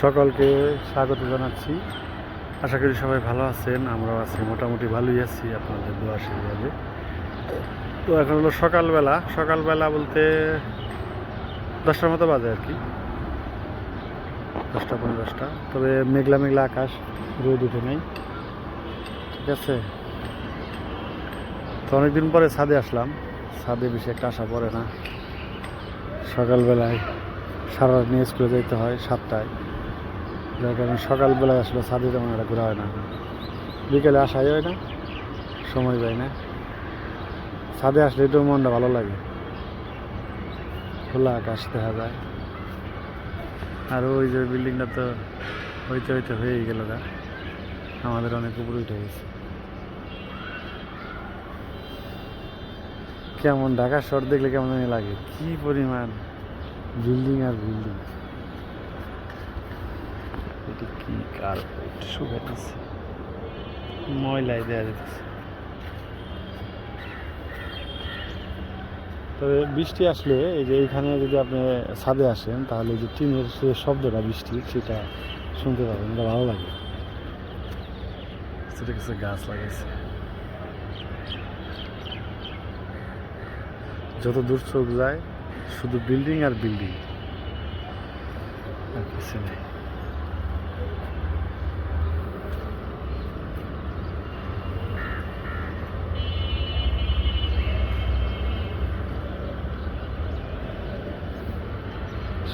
সকলকে স্বাগত জানাচ্ছি। আশা করি সবাই ভালো আছেন, আমরাও আছি, মোটামুটি ভালোই আছি আপনাদের দোয়া আশীর্বাদে। তো এখন হলো সকালবেলা সকালবেলা বলতে দশটার মতো বাজে আর কি। দশটা পনেরো দশটা, তবে মেঘলা মেঘলা আকাশ, রোদ উঠে নেই। ঠিক আছে? তো অনেকদিন পরে ছাদে আসলাম, ছাদে বেশি একটা আসা পড়ে না। সকালবেলায় সারা নিয়ে স্কুলে যেতে হয়, সাতটায়। যার কারণে সকালবেলায় আসলে ছাদে তেমন একটা ঘোরা হয় না। বিকেলে আসাই হয় না, সময় পাই না। ছাদে আসলে একটু মনটা ভালো লাগে। খোলা আকাশ দেখা যায়। আর ওই যে বিল্ডিংটা তো হইতে হইতে হয়েই গেল গা। আমাদের অনেক উপরে উঠে গেছে। কেমন ঢাকা শহর দেখলে কেমন লাগে। কি পরিমাণ বিল্ডিং আর বিল্ডিং। কি কার্পেট ময়লায় দেওয়া যেতেছে তবে বৃষ্টি আসলে এই যে এইখানে যদি আপনি ছাদে আসেন, তাহলে যে টিনের যে শব্দটা বৃষ্টি, সেটা শুনতে পাবেন, এটা ভালো লাগে। সেটা কিছু গাছ লাগাইছে। যত দূর চোখ যায়, শুধু বিল্ডিং আর বিল্ডিং। আর কিছু নেই।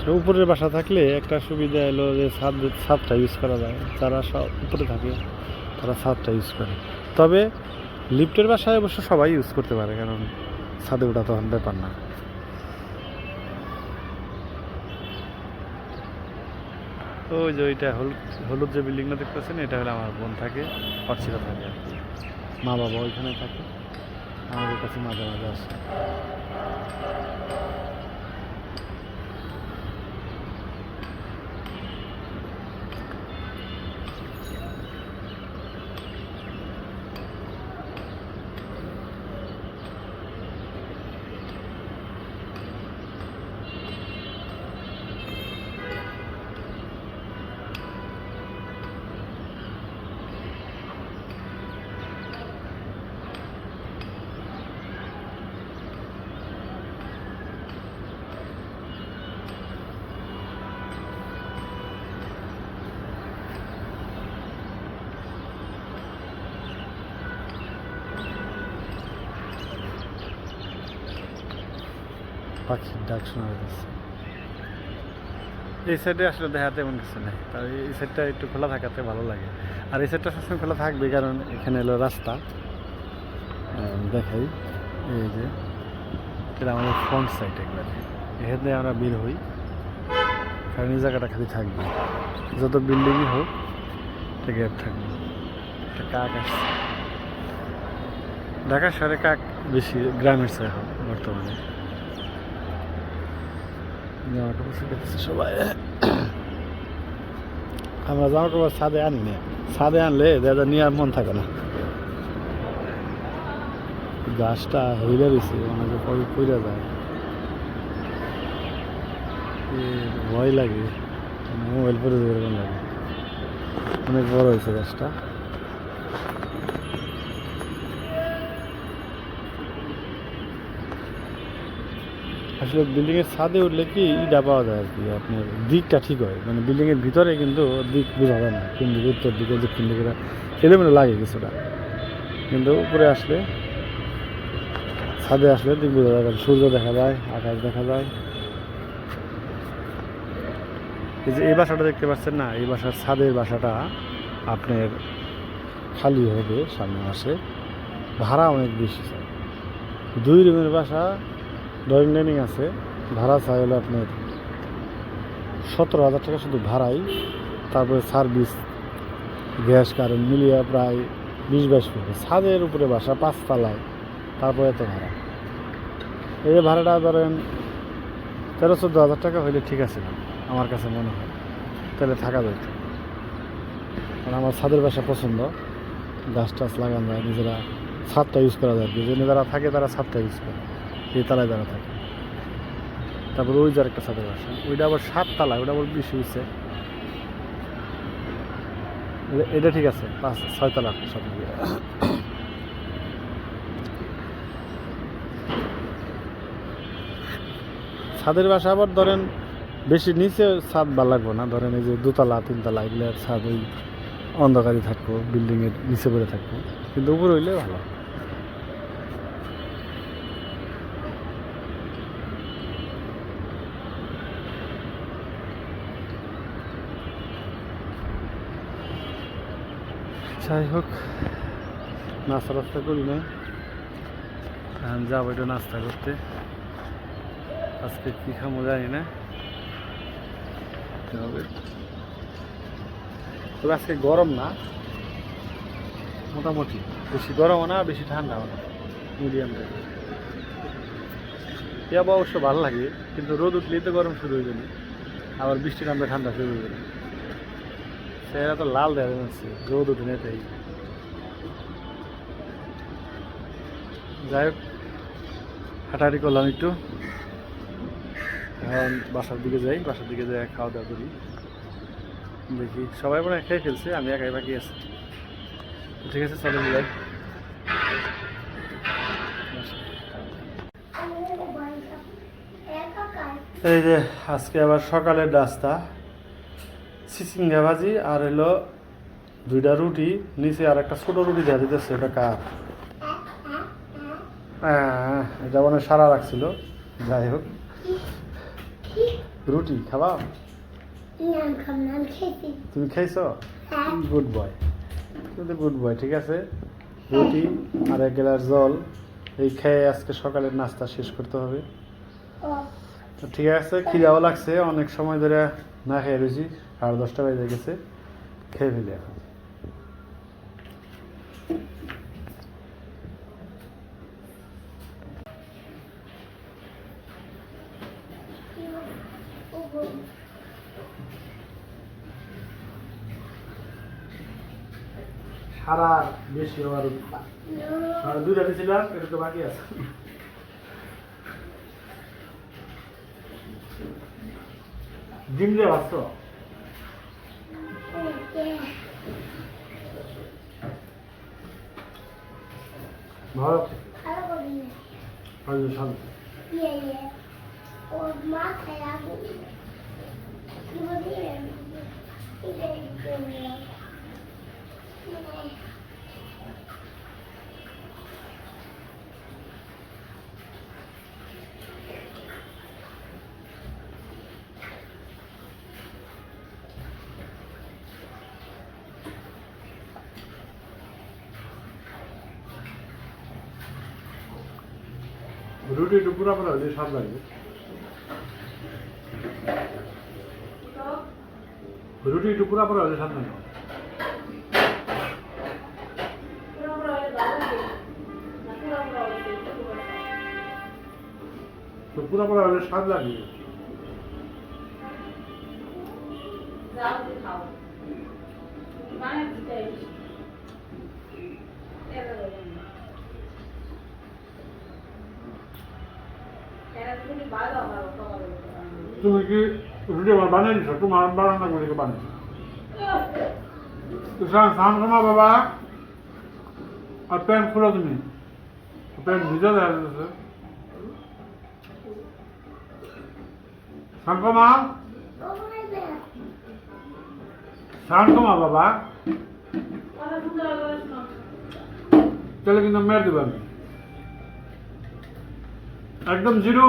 আসলে উপরের বাসা থাকলে একটা সুবিধা এলো যে ছাদ, ছাদটা ইউজ করা যায়। যারা সব উপরে থাকে, তারা ছাদটা ইউজ করে। তবে লিফটের বাসায় অবশ্য সবাই ইউজ করতে পারে, কারণ ছাদে ওঠা তখন ব্যাপার না। ওই যে ওইটা হলুদ হলুদ যে বিল্ডিংটা দেখতেছেন, এটা হলে আমার বোন থাকে, অর্চিতা থাকে। আর কি মা বাবা ওইখানে থাকে। আমাদের কাছে মাঝে মাঝে আসে। পাখির ডাক শোনা যাচ্ছে। এই সাইডে আসলে দেখা তেমন কিছু নেই তার এই সাইডটা একটু খোলা থাকাতে ভালো লাগে। আর এই সাইডটা সবসময় খোলা থাকবে, কারণ এখানে এলো রাস্তা। দেখাই, এই যে, এটা আমাদের ফ্রন্ট সাইড একবারে। এখানে আমরা বের হই, কারণ এই জায়গাটা খালি থাকবে। যত বিল্ডিংই হোক, একটা গ্যাপ থাকবে। একটা কাক আসছে ঢাকা শহরে কাক বেশি, গ্রামের চেয়ে হয়, বর্তমানে। জামা কাপড় শুকাতেছে সবাই। আমরা জামা কাপড় ছাদে আনি না ছাদে আনলে দাদা নিয়ে আর মন থাকে না। গাছটা হইলে রয়েছে, অনেকে পরে পইরা যায়। ভয় লাগে মোবাইল পরে লাগে। অনেক বড় হয়েছে গাছটা। আসলে বিল্ডিং এর ছাদে উঠলে কি ইটা পাওয়া যায় আর কি? আপনার দিকটা ঠিক হয়। মানে বিল্ডিং এর ভিতরে কিন্তু দিক বোঝা যায় না। কোন দিকে উত্তর দিকে, দক্ষিণ দিকে এলোমেলো লাগে কিছুটা। কিন্তু উপরে আসলে ছাদে আসলে দিক বোঝা যায়। সূর্য দেখা যায়, আকাশ দেখা যায়। এই যে এই বাসাটা দেখতে পাচ্ছেন না, এই বাসার ছাদের বাসাটা আপনার খালি হবে, সামনে মাসে ভাড়া অনেক বেশি দুই রুমের বাসা ড্রয়িং ডাইনিং আছে, ভাড়া চাই হলো আপনার সতেরো হাজার টাকা শুধু ভাড়াই, তারপরে সার্ভিস গ্যাস কারেন্ট মিলিয়ে প্রায় বিশ বাইশ ফুট। ছাদের উপরে বাসা, পাঁচতলায়, তারপরে এত ভাড়া। এই ভাড়াটা ধরেন তেরো চোদ্দ হাজার টাকা হইলে ঠিক আছে আমার কাছে মনে হয়। তাহলে থাকা যেত কারণ আমার ছাদের বাসা পছন্দ, গাছ টাছ লাগানো যায়, নিজেরা ছাদটা ইউজ করা যায়। যে যারা থাকে তারা ছাদটা ইউজ করে। এই তালায় যারা থাকে। তারপর ওই যার একটা ছাদের বাসা ওইটা আবার সাত তালা, ওইটা আবার বেশি হয়েছে এটা ঠিক আছে, পাঁচ ছয়তলা সব মিলিয়ে। ছাদের বাসা আবার ধরেন বেশি নিচে ছাদ ভালো লাগবে না। ধরেন এই যে দোতলা, তিনতলা এগুলো ছাদ ওই অন্ধকারই থাকব বিল্ডিংয়ের নিচে পড়ে থাকব। কিন্তু উপরে হইলে ভালো। যাই হোক নাস্তা টাস্তা করি না এখন যাব একটু নাস্তা করতে। আজকে কী খামো জানি না। তবে আজকে গরম না। মোটামুটি। বেশি গরমও না বেশি ঠান্ডাও না। মিডিয়াম পেঁয়াবা অবশ্য ভালো লাগে কিন্তু রোদ উঠলেই তো গরম শুরু হয়ে যাবে আবার বৃষ্টি নামলে ঠান্ডা শুরু হয়ে যাবে সেটা তো লাল দেখা যাচ্ছে রোদ উঠে নেই তাই যাই হোক হাঁটাহাঁটি করলাম একটু। এখন বাসার দিকে যাই বাসার দিকে যাই খাওয়া দাওয়া করি। দেখি সবাই মনে খেয়ে ফেলছে আমি একাই বাকি আছি। ঠিক আছে চলো যাই এই যে আজকে আবার সকালের নাস্তা। চিচিঙ্গা ভাজি আর হলো দুইটা রুটি নিচে আর একটা ছোট রুটি দেওয়া দিতেছে ওটা কার? হ্যাঁ এটা মানে সারা রাখছিল যাই হোক। রুটি খাবা? তুমি খাইছো? গুড বয় তুমি তো গুড বয় ঠিক আছে? রুটি আর এক গ্লাস জল এই খেয়ে আজকে সকালের নাস্তা শেষ করতে হবে। তো ঠিক আছে খিদাও লাগছে অনেক সময় ধরে না খেয়ে রয়েছি। সাড়ে দশটা বেজে গেছে, খেয়ে ফেলি এখন। সারা বেশি হওয়ার আর দুইটা দিয়েছিলাম এটা তো বাকি আছে। ডিম দিয়ে ভাবছ Mark. Algorithm. Understand. Yeah, yeah. Or mark algorithm. You will be able to do it. রুটি একটু পুরা পুরা হলে স্বাদ লাগবে রুটি একটু পুরা পুরা হলে স্বাদ লাগবে তো পুরা পুরা হলে স্বাদ লাগবে তুমি কি রুটি আমার বানিয়ে দিছো? তোমার বানানা গুলিকে বানিয়েছো সময় বাবা। আর প্যান্ট খুলো তুমি। প্যান্ট ভিজে দেখা যাচ্ছে শান্তমা শান্তমা বাবা। তাহলে কিন্তু মেরে দেবো আমি। একদম জিরো।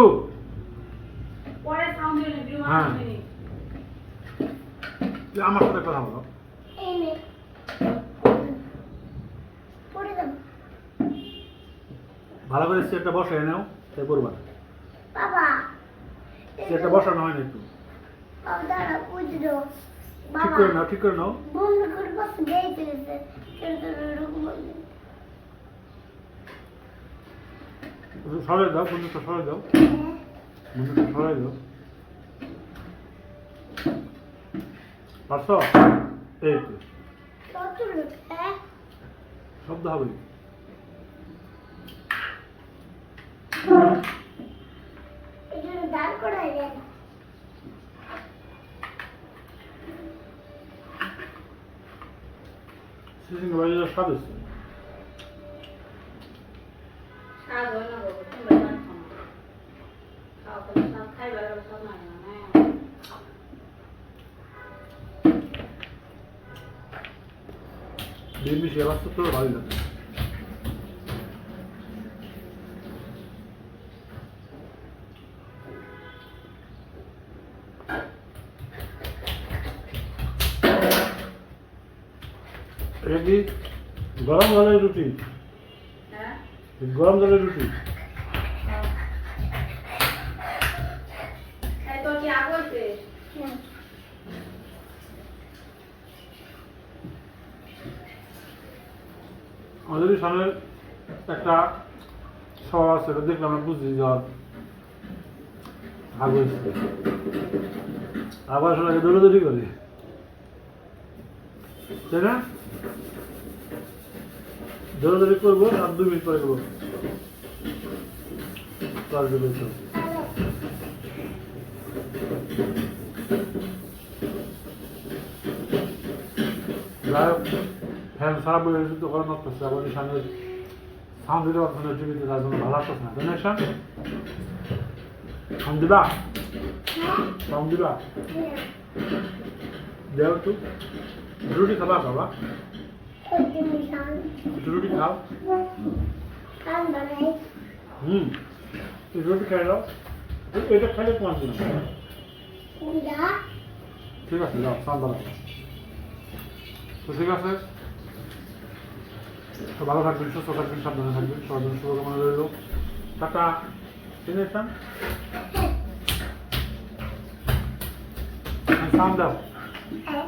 হ্যাঁ। আমার সাথে কথা বলো। ভালো করে চেয়ারটা বসে নাও তাই করবা বাবা। চেয়ারটা বসানো হয় না একটু। ঠিক করে নাও ঠিক করে নাও। সরাই দাও বন্ধুটা সরাই দাও। বন্ধুটা সরাই দাও। পারছ? এই শব্দ হবে করাই বাজার স্বাদ হচ্ছে। স্বাদ হয় না খাওয়া। খাইবার স্বাদ না। হ্যাঁ ডিম বাস্তব তো ভালোই লাগে এটা কি গরম জলের রুটি? হ্যাঁ? গরম জলের রুটি? এই কি আগ হইছে না আমাদের সামনে একটা সভা আছে, এটা দেখলাম আমরা বুঝছি যে ভাগ হয়েছে আবার সবাইকে দৌড়াদৌড়ি করে। তাই না? দৌড়াদৌড়ি করব আর দুই মিনিট পরে করব। তার জন্য। যাই ফ্যান খারাপ হয়ে গেছে তো গরম লাগতেছে আবার এই সামনে সাউন্ড দিতে পারছে না টিভিতে তার জন্য ভালো লাগতেছে না তাই না ঈশান? সাউন্ড দিবা দিবা একটু রুটি খাবা খাবা একটু রুটি খাও হুম রুটি খাই দাও এ- এটা খাইলে তোমার জন্য ঠিক আছে যাও সাউন্ড দাও তো ঠিক আছে তো ভালো থাকবেন সুস্থ থাকবেন সাবধানে থাকবেন সবার জন্য শুভকামনা রইল টাটা ঠিক আছে সাউন্ড দাও হ্যাঁ